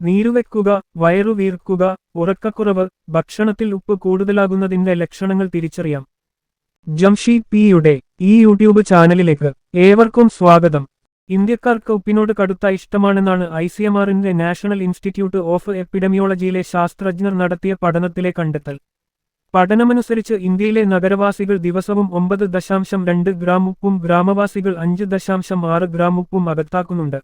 നീരുവെക്കുക വയറു വീർക്കുക ഉറക്കക്കുറവ് ഭക്ഷണത്തിൽ ഉപ്പ് കൂടുതലാകുന്നതിന്റെ ലക്ഷണങ്ങൾ തിരിച്ചറിയാം. ജംഷി പിയുടെ ഈ യൂട്യൂബ് ചാനലിലേക്ക് ഏവർക്കും സ്വാഗതം. ഇന്ത്യക്കാർക്ക് ഉപ്പിനോട് കടുത്ത ഇഷ്ടമാണെന്നാണ് ഐ സി എം ആറിന്റെ നാഷണൽ ഇൻസ്റ്റിറ്റ്യൂട്ട് ഓഫ് എപ്പിഡമിയോളജിയിലെ ശാസ്ത്രജ്ഞർ നടത്തിയ പഠനത്തിലെ കണ്ടെത്തൽ. പഠനമനുസരിച്ച് ഇന്ത്യയിലെ നഗരവാസികൾ ദിവസവും ഒമ്പത് ദശാംശം രണ്ട് ഗ്രാം ഉപ്പും ഗ്രാമവാസികൾ അഞ്ച് ദശാംശം ആറ് ഗ്രാം ഉപ്പും അകത്താക്കുന്നുണ്ട്.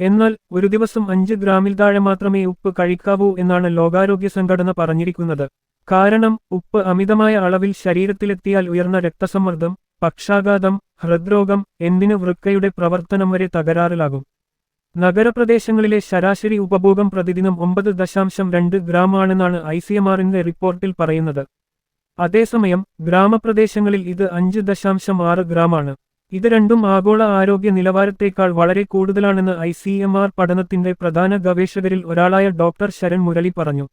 എന്നാൽ ഒരു ദിവസം അഞ്ച് ഗ്രാമിൽ താഴെ മാത്രമേ ഉപ്പ് കഴിക്കാവൂ എന്നാണ് ലോകാരോഗ്യ സംഘടന പറഞ്ഞിരിക്കുന്നത്. കാരണം ഉപ്പ് അമിതമായ അളവിൽ ശരീരത്തിലെത്തിയാൽ ഉയർന്ന രക്തസമ്മർദ്ദം പക്ഷാഘാതം ഹൃദ്രോഗം എന്തിനു വൃക്കയുടെ പ്രവർത്തനം വരെ തകരാറിലാകും. നഗരപ്രദേശങ്ങളിലെ ശരാശരി ഉപഭോഗം പ്രതിദിനം ഒമ്പത് ദശാംശം രണ്ട് ഗ്രാം ആണെന്നാണ് ഐ സി എം ആറിന്റെ റിപ്പോർട്ടിൽ പറയുന്നത്. അതേസമയം ഗ്രാമപ്രദേശങ്ങളിൽ ഇത് അഞ്ച് ദശാംശം ആറ് ഗ്രാമാണ്. ഇത് രണ്ടും ആഗോള ആരോഗ്യ നിലവാരത്തേക്കാൾ വളരെ കൂടുതലാണെന്ന് ഐ സി എം ആർ പഠനത്തിന്റെ പ്രധാന ഗവേഷകരിൽ ഒരാളായ ഡോക്ടർ ശരൺ മുരളി പറഞ്ഞു.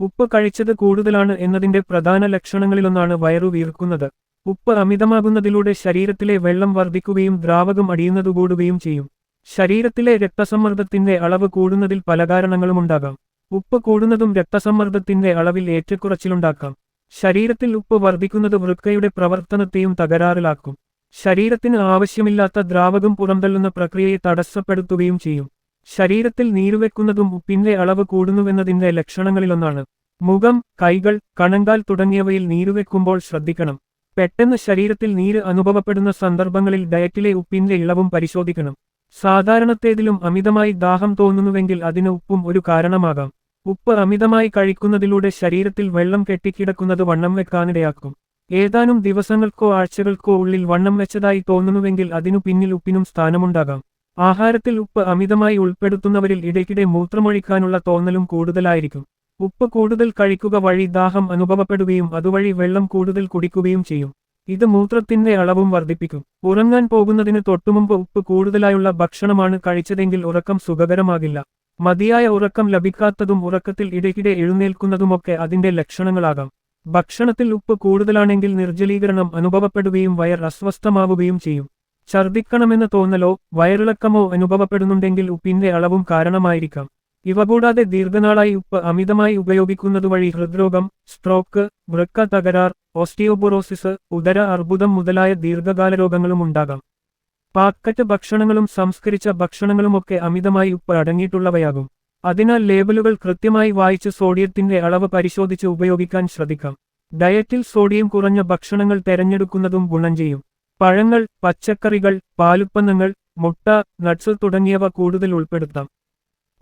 ഉപ്പ് കഴിച്ചത് കൂടുതലാണ് എന്നതിന്റെ പ്രധാന ലക്ഷണങ്ങളിലൊന്നാണ് വയറു വീർക്കുന്നത്. ഉപ്പ് അമിതമാകുന്നതിലൂടെ ശരീരത്തിലെ വെള്ളം വർദ്ധിക്കുകയും ദ്രാവകം അടിയുന്നതുകൂടുകയും ചെയ്യും. ശരീരത്തിലെ രക്തസമ്മർദ്ദത്തിന്റെ അളവ് കൂടുന്നതിൽ പല കാരണങ്ങളുമുണ്ടാകാം. ഉപ്പ് കൂടുന്നതും രക്തസമ്മർദ്ദത്തിന്റെ അളവിൽ ഏറ്റക്കുറച്ചിലുണ്ടാക്കാം. ശരീരത്തിൽ ഉപ്പ് വർദ്ധിക്കുന്നത് വൃക്കയുടെ പ്രവർത്തനത്തെയും തകരാറിലാക്കും. ശരീരത്തിന് ആവശ്യമില്ലാത്ത ദ്രാവകം പുറന്തള്ളുന്ന പ്രക്രിയയെ തടസ്സപ്പെടുത്തുകയും ചെയ്യും. ശരീരത്തിൽ നീരുവെക്കുന്നതും ഉപ്പിന്റെ അളവ് കൂടുന്നുവെന്നതിന്റെ ലക്ഷണങ്ങളിലൊന്നാണ്. മുഖം കൈകൾ കണങ്കാൽ തുടങ്ങിയവയിൽ നീരുവെക്കുമ്പോൾ ശ്രദ്ധിക്കണം. പെട്ടെന്ന് ശരീരത്തിൽ നീര് അനുഭവപ്പെടുന്ന സന്ദർഭങ്ങളിൽ ഡയറ്റിലെ ഉപ്പിന്റെ ഇളവും പരിശോധിക്കണം. സാധാരണത്തേതിലും അമിതമായി ദാഹം തോന്നുന്നുവെങ്കിൽ അതിന് ഉപ്പും ഒരു കാരണമാകാം. ഉപ്പ് അമിതമായി കഴിക്കുന്നതിലൂടെ ശരീരത്തിൽ വെള്ളം കെട്ടിക്കിടക്കുന്നത് വണ്ണം വെക്കാനിടയാക്കും. ഏതാനും ദിവസങ്ങൾക്കോ ആഴ്ചകൾക്കോ ഉള്ളിൽ വണ്ണം വെച്ചതായി തോന്നുന്നുവെങ്കിൽ അതിനു പിന്നിൽ ഉപ്പിനും സ്ഥാനമുണ്ടാകാം. ആഹാരത്തിൽ ഉപ്പ് അമിതമായി ഉൾപ്പെടുത്തുന്നവരിൽ ഇടയ്ക്കിടെ മൂത്രമൊഴിക്കാനുള്ള തോന്നലും കൂടുതലായിരിക്കും. ഉപ്പ് കൂടുതൽ കഴിക്കുക വഴി ദാഹം അനുഭവപ്പെടുകയും അതുവഴി വെള്ളം കൂടുതൽ കുടിക്കുകയും ചെയ്യും. ഇത് മൂത്രത്തിന്റെ അളവും വർദ്ധിപ്പിക്കും. ഉറങ്ങാൻ പോകുന്നതിന് തൊട്ടുമുമ്പ് ഉപ്പ് കൂടുതലായുള്ള ഭക്ഷണമാണ് കഴിച്ചതെങ്കിൽ ഉറക്കം സുഖകരമാകില്ല. മതിയായ ഉറക്കം ലഭിക്കാത്തതും ഉറക്കത്തിൽ ഇടയ്ക്കിടെ എഴുന്നേൽക്കുന്നതുമൊക്കെ അതിന്റെ ലക്ഷണങ്ങളാകാം. ഭക്ഷണത്തിൽ ഉപ്പ് കൂടുതലാണെങ്കിൽ നിർജലീകരണം അനുഭവപ്പെടുകയും വയർ അസ്വസ്ഥമാവുകയും ചെയ്യും. ഛർദ്ദിക്കണമെന്ന തോന്നലോ വയറിളക്കമോ അനുഭവപ്പെടുന്നുണ്ടെങ്കിൽ ഉപ്പിന്റെ അളവും കാരണമായിരിക്കാം. ഇവ കൂടാതെ ദീർഘനാളായി ഉപ്പ് അമിതമായി ഉപയോഗിക്കുന്നത് വഴി ഹൃദ്രോഗം സ്ട്രോക്ക് വൃക്ക തകരാർ ഓസ്റ്റിയോബോറോസിസ് ഉദര അർബുദം മുതലായ ദീർഘകാല രോഗങ്ങളും ഉണ്ടാകാം. പാക്കറ്റ് ഭക്ഷണങ്ങളും സംസ്കരിച്ച ഭക്ഷണങ്ങളുമൊക്കെ അമിതമായി ഉപ്പ് അടങ്ങിയിട്ടുള്ളവയാകും. അതിനാൽ ലേബലുകൾ കൃത്യമായി വായിച്ച് സോഡിയത്തിന്റെ അളവ് പരിശോധിച്ച് ഉപയോഗിക്കാൻ ശ്രദ്ധിക്കാം. ഡയറ്റിൽ സോഡിയം കുറഞ്ഞ ഭക്ഷണങ്ങൾ തെരഞ്ഞെടുക്കുന്നതും ഗുണം ചെയ്യും. പഴങ്ങൾ പച്ചക്കറികൾ പാലുൽപ്പന്നങ്ങൾ മുട്ട നട്സ് തുടങ്ങിയവ കൂടുതൽ ഉൾപ്പെടുത്താം.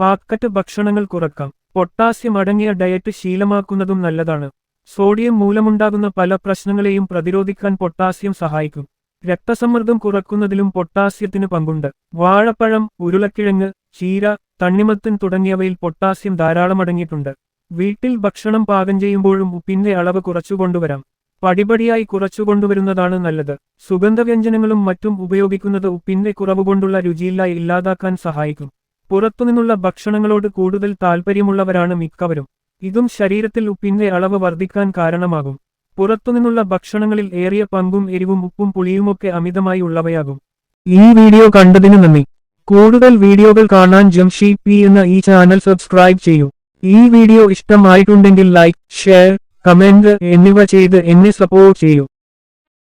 പാക്കറ്റ് ഭക്ഷണങ്ങൾ കുറക്കാം. പൊട്ടാസ്യം അടങ്ങിയ ഡയറ്റ് ശീലമാക്കുന്നതും നല്ലതാണ്. സോഡിയം മൂലമുണ്ടാകുന്ന പല പ്രശ്നങ്ങളെയും പ്രതിരോധിക്കാൻ പൊട്ടാസ്യം സഹായിക്കും. രക്തസമ്മർദ്ദം കുറക്കുന്നതിലും പൊട്ടാസ്യത്തിന് പങ്കുണ്ട്. വാഴപ്പഴം ഉരുളക്കിഴങ്ങ് ചീര തണ്ണിമത്തൻ തുടങ്ങിയവയിൽ പൊട്ടാസ്യം ധാരാളം അടങ്ങിയിട്ടുണ്ട്. വീട്ടിൽ ഭക്ഷണം പാകം ചെയ്യുമ്പോഴും ഉപ്പിന്റെ അളവ് കുറച്ചുകൊണ്ടുവരാം. പടിപടിയായി കുറച്ചുകൊണ്ടുവരുന്നതാണ് നല്ലത്. സുഗന്ധവ്യഞ്ജനങ്ങളും മറ്റും ഉപയോഗിക്കുന്നത് ഉപ്പിന്റെ കുറവ് കൊണ്ടുള്ള രുചിയില്ലായി ഇല്ലാതാക്കാൻ സഹായിക്കും. പുറത്തുനിന്നുള്ള ഭക്ഷണങ്ങളോട് കൂടുതൽ താൽപ്പര്യമുള്ളവരാണ് മിക്കവരും. ഇതും ശരീരത്തിൽ ഉപ്പിന്റെ അളവ് വർദ്ധിക്കാൻ കാരണമാകും. പുറത്തുനിന്നുള്ള ഭക്ഷണങ്ങളിൽ ഏറിയ പങ്കും എരിവും ഉപ്പും പുളിയുമൊക്കെ അമിതമായി ഉള്ളവയാകും. ഈ വീഡിയോ കണ്ടതിന് നന്ദി. കൂടുതൽ വീഡിയോകൾ കാണാൻ ജംഷി പി എന്ന ഈ ചാനൽ സബ്സ്ക്രൈബ് ചെയ്യൂ. ഈ വീഡിയോ ഇഷ്ടമായിട്ടുണ്ടെങ്കിൽ ലൈക്ക് ഷെയർ കമന്റ് എന്നിവ ചെയ്ത് എന്നെ സപ്പോർട്ട് ചെയ്യൂ.